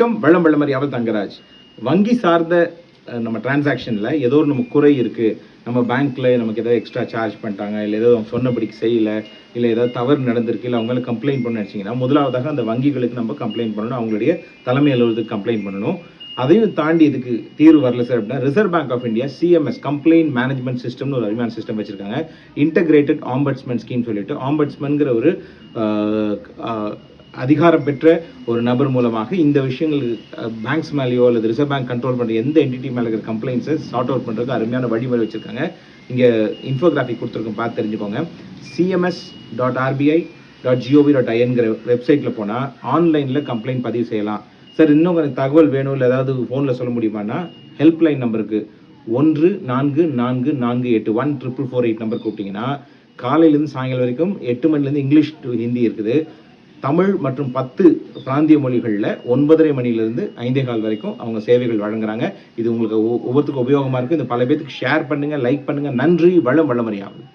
வணக்கம். வெள்ளம் வெள்ளமறியாமல் தங்கராஜ். வங்கி சார்ந்த நம்ம டிரான்சாக்ஷனில் ஏதோ ஒரு நம்ம குறை இருக்குது நம்ம பேங்க்கில் நமக்கு ஏதாவது எக்ஸ்ட்ரா சார்ஜ் பண்ணிட்டாங்க இல்லை ஏதோ அவங்க சொன்னபடிக்கு செய்யலை இல்லை ஏதாவது தவறு நடந்திருக்கு இல்லை அவங்களும் கம்ப்ளைண்ட் பண்ண நினச்சிங்கன்னா முதலாவதாக அந்த வங்கிகளுக்கு நம்ம கம்ப்ளைண்ட் பண்ணணும். அவங்களுடைய தலைமை அலுவலகத்துக்கு கம்ப்ளைண்ட் பண்ணணும். அதையும் தாண்டி இதுக்கு தீர்வு வரல சார் அப்படின்னா Reserve Bank of India CMS complaint management சிஸ்டம்னு ஒரு அருமையான சிஸ்டம் வச்சுருக்காங்க. இன்டகிரேட்டட் ஆம்பட்ஸ்மென் ஸ்கீம் சொல்லிட்டு ஆம்பட்ஸ்மென்கிற ஒரு அதிகாரம் பெற்ற ஒரு நபர் மூலமாக இந்த விஷயங்கள் பேங்க்ஸ் மேலேயோ அல்லது ரிசர்வ் பேங்க் கண்ட்ரோல் பண்ணுற எந்த என்டிட்டி மேலே இருக்கிற கம்ப்ளைண்ட்ஸை சார்ட் அவுட் பண்ணுறதுக்கு அருமையான வழிமுறை வச்சிருக்காங்க. இங்கே இன்ஃபோகிராஃபிக் கொடுத்துருக்கோம் பார்த்து தெரிஞ்சுக்கோங்க. CMS dot RBI dot GOV dot ஐஎன்கிற வெப்சைட்டில் போனால் ஆன்லைனில் கம்ப்ளைண்ட் பதிவு செய்யலாம். சார் இன்னும் எனக்கு தகவல் வேணும் இல்லை ஏதாவது ஃபோனில் சொல்ல முடியுமான்னா ஹெல்ப்லைன் நம்பருக்கு ஒன்று நான்கு நான்கு நான்கு எட்டு one triple four eight number கூப்பிட்டீங்கன்னா காலையிலேருந்து சாயங்காலம் வரைக்கும் எட்டு மணிலேருந்து இங்கிலீஷ் டு ஹிந்தி இருக்குது. தமிழ் மற்றும் பத்து பிராந்திய மொழிகளில் ஒன்பதரை மணிலேருந்து ஐந்தே கால் வரைக்கும் அவங்க சேவைகள் வழங்குறாங்க. இது உங்களுக்கு ஒவ்வொ- உபயோகமாக இருக்குது இது பல பேர்த்துக்கு ஷேர் பண்ணுங்கள் லைக் பண்ணுங்கள் நன்றி வளம் வளமறியாகும்